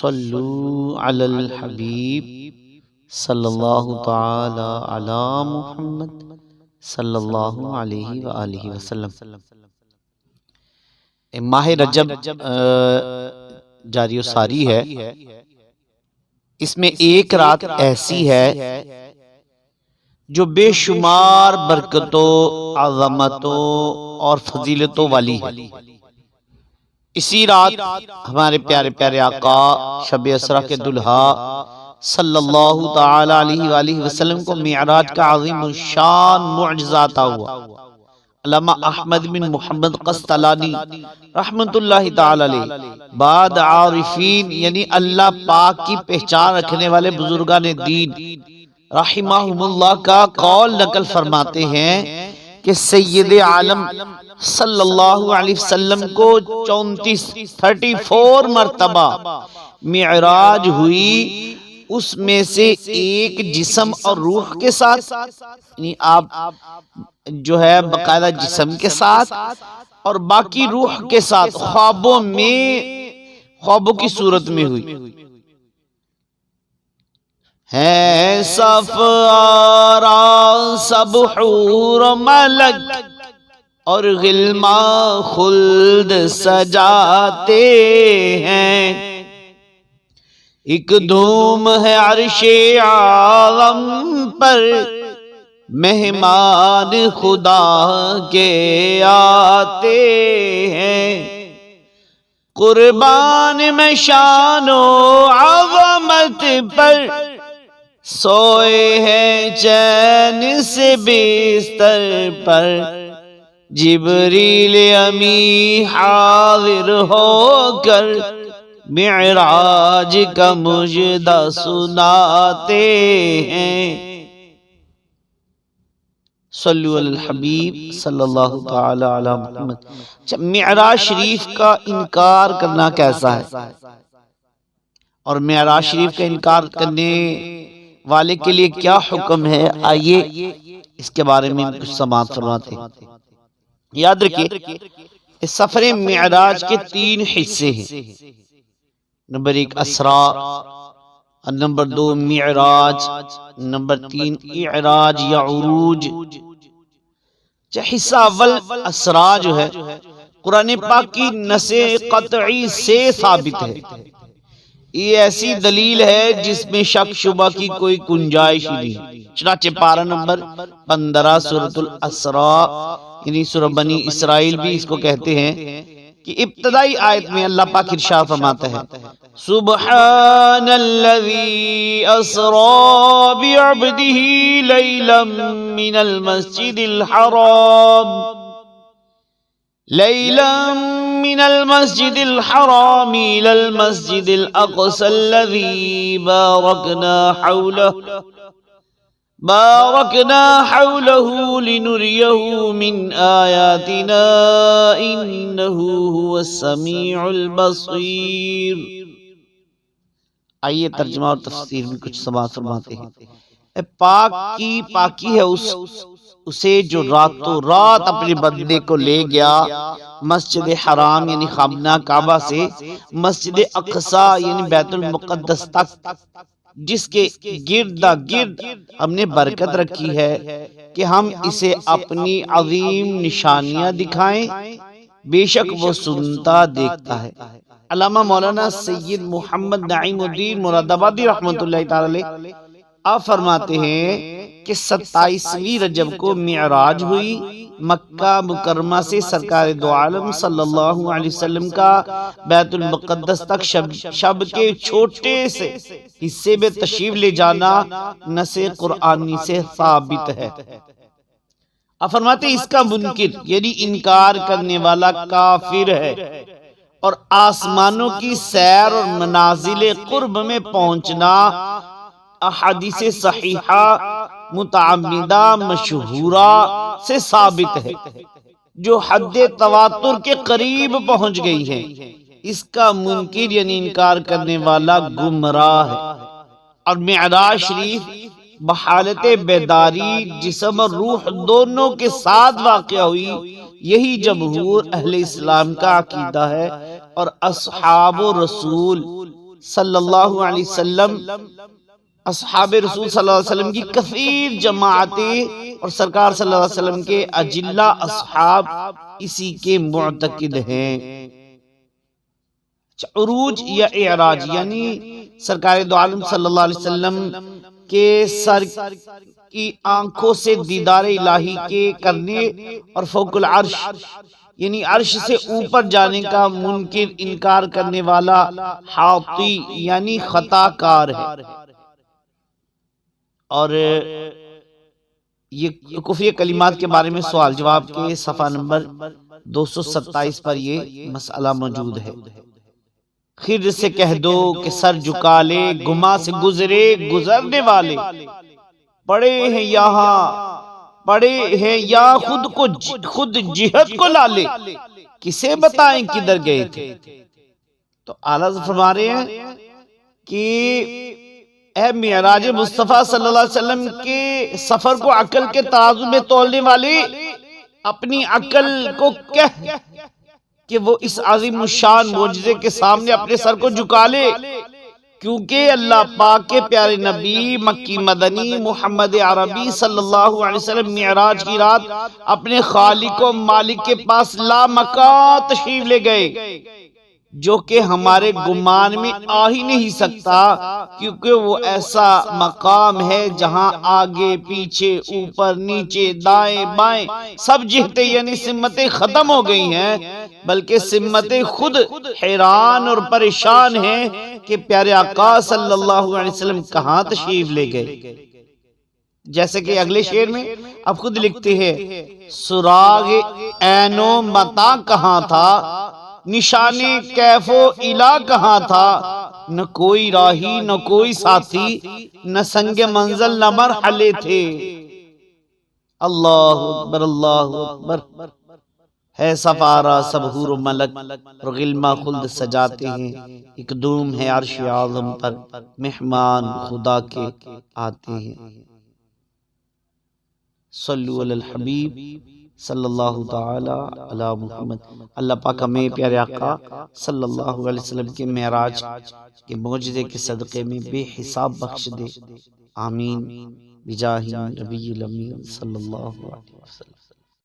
صلو علی الحبیب صلی اللہ تعالی علی محمد صلی اللہ علیہ وآلہ وسلم ماہ رجب جاری و ساری ہے۔ اس میں ایک رات ایسی ہے جو بے شمار برکتوں، عظمتوں اور فضیلتوں والی ہے۔ اسی رات ہمارے پیارے پیارے آقا شب اسرہ کے دلہا صلی اللہ تعالی علیہ وآلہ وسلم کو معراج کا عظیم شان معجزاتا ہوا۔ علامہ احمد بن محمد قسطلانی رحمت اللہ تعالی علیہ، بعد عارفین یعنی اللہ پاک کی پہچان رکھنے والے بزرگان دین رحمہم اللہ کا قول نقل فرماتے ہیں۔ کہ سید عالم صلی اللہ علیہ وسلم کو چونتیس، تھرٹی فور مرتبہ معراج ہوئی۔ اس میں سے ایک جسم اور روح کے ساتھ یعنی آپ جو ہے باقاعدہ جسم کے ساتھ اور باقی روح کے ساتھ خوابوں میں، خوابوں کی صورت میں ہوئی۔ ہے صف آرا سب حور ملک اور غلما خلد سجاتے ہیں۔ ایک دھوم ہے عرش عالم پر، مہمان خدا کے آتے ہیں۔ قربان میں شان و عظمت پر سوئے ہیں چین سے بستر پر۔ جبریل امی حاضر ہو کر معراج کا مجدہ سناتے ہیں۔ صلو الحبیب صلی اللہ تعالی علی محمد۔ معراج شریف کا انکار کرنا کیسا ہے؟ اور معراج شریف کا انکار کرنے والے کے لیے کیا حکم ہے؟ آئیے اس کے بارے میں کچھ سماعت فرماتے ہیں۔ یاد رکھیے، اس سفر معراج کے تین حصے ہیں۔ نمبر ایک اسرا، نمبر دو معراج، نمبر تین اعراج یا عروج۔ حصہ اول اسرا جو ہے، قرآن پاک کی نس قطعی سے ثابت ہے۔ یہ ایسی دلیل ہے جس میں شک شبہ کی کوئی گنجائش نہیں۔ چنانچہ پارہ نمبر پندرہ سورت الاسرا یعنی سورہ بنی اسرائیل بھی اس کو کہتے ہیں کہ ابتدائی آیت میں اللہ پاک ارشاد فرماتا ہے۔ سبحان الذي اسرا بعبده ليلا من المسجد الحرام۔ ليلا من المسجد الحرام إلى المسجد الأقصى الذي باركنا حوله. باركنا حوله لنريه من آياتنا إنه هو السميع البصير. آئیے ترجمہ اور تفسیر میں کچھ سماعت فرماتے ہیں۔ پاک کی پاکی ہے اس اسے جو راتوں رات اپنے بندے کو لے گیا مسجد حرام یعنی خامنہ کعبہ سے مسجد اقصا یعنی بیت المقدس تک جس کے گرد گرد ہم نے برکت رکھی ہے کہ ہم اسے اپنی عظیم نشانیاں دکھائیں بے شک وہ سنتا دیکھتا ہے۔ علامہ مولانا سید محمد نعیم الدین مراد آبادی رحمت اللہ تعالی آپ فرماتے ہیں کہ ستائیسویں رجب کو معراج ہوئی مکہ مکرمہ سے سرکار دو عالم صلی اللہ علیہ وسلم کا بیت المقدس تک شب, شب کے چھوٹے سے حصے میں تشریف لے جانا نس قرآنی سے ثابت ہے۔ اب فرماتے اس کا منکر یعنی انکار کرنے والا کافر ہے اور آسمانوں کی سیر اور منازل قرب میں پہنچنا احادیث صحیحہ متعمدہ مشہورہ سے ثابت ہے، جو حد تواتر کے قریب پہنچ گئی ہے اس کا منکر یعنی انکار کرنے والا گمراہ ہے۔ اور معراج شریف بحالت بیداری، جسم اور روح دونوں کے ساتھ واقع ہوئی، یہی جمہور اہل اسلام کا عقیدہ ہے۔ اور اصحاب و رسول صلی اللہ علیہ وسلم اصحاب رسول صلی اللہ علیہ وسلم کی کثیر جماعتیں اور سرکار صلی اللہ علیہ وسلم کے اجلہ اصحاب اسی کے معتقد ہیں۔ اچھا، عروج یا اعراج یعنی سرکار دو عالم صلی اللہ علیہ وسلم کے سر کی آنکھوں سے دیدار الہی کے کرنے اور فوق العرش یعنی عرش سے اوپر جانے کا منکر انکار کرنے والا حاطی یعنی خطا کار ہے۔ اور یہ کفی کلمات کے بارے میں سوال جواب کے صفحہ نمبر دو سو ستائیس پر یہ مسئلہ موجود ہے۔ خیر سے کہہ دو کہ سر جھکا لے گما سے گزرے، گزرنے والے۔ پڑے ہیں یہاں، پڑے ہیں یا خود کو خود جہت کو لا لے کسے بتائیں کدھر گئے تھے؟ تو اعلیٰ فرما رہے ہیں کہ اے معراج مصطفیٰ صلی اللہ علیہ وسلم کے سفر کو عقل کے ترازو میں تولنے والی اپنی عقل کو کہہ کہ وہ اس عظیم الشان معجزے کے سامنے اپنے سر کو جھکا لے، کیونکہ اللہ پاک کے پیارے نبی مکی مدنی محمد عربی صلی اللہ علیہ وسلم معراج کی رات اپنے خالق و مالک کے پاس لا مکان تشریف لے گئے۔ جو کہ ہمارے گمان میں آ ہی نہیں سکتا کیونکہ وہ ایسا مقام ہے جہاں آگے پیچھے اوپر نیچے دائیں بائیں سب جہتے یعنی سمتیں ختم ہو گئی ہیں بلکہ سمتیں خود حیران اور پریشان ہیں کہ پیارے آقا صلی اللہ علیہ وسلم کہاں تشریف لے گئے؟ جیسے کہ اگلے شعر میں اب خود لکھتے ہیں سراغ اینو متا کہاں تھا؟ نشان کیف و الا کہاں تھا؟ نہ کوئی راہی، نہ کوئی ساتھی، نہ سنگ منزل، نہ مرحلے تھے۔ اللہ اکبر اللہ اکبر۔ ہے سفارہ، سبحور و ملک۔ اور غلمہ خلد سجاتے ہیں۔ ایک دوم ہے عرش عظم پر۔ مہمان خدا کے آتے ہیں۔ صلو علی الحبیب۔ صلی اللہ تعالی علی محمد. اللہ پاک ہمیں پیارے آقا صلی اللہ علیہ وسلم کے معراج کے معجزے کے صدقے میں بے حساب بخش دے. آمین. بجاہ نبی الامین صلی اللہ علیہ وسلم.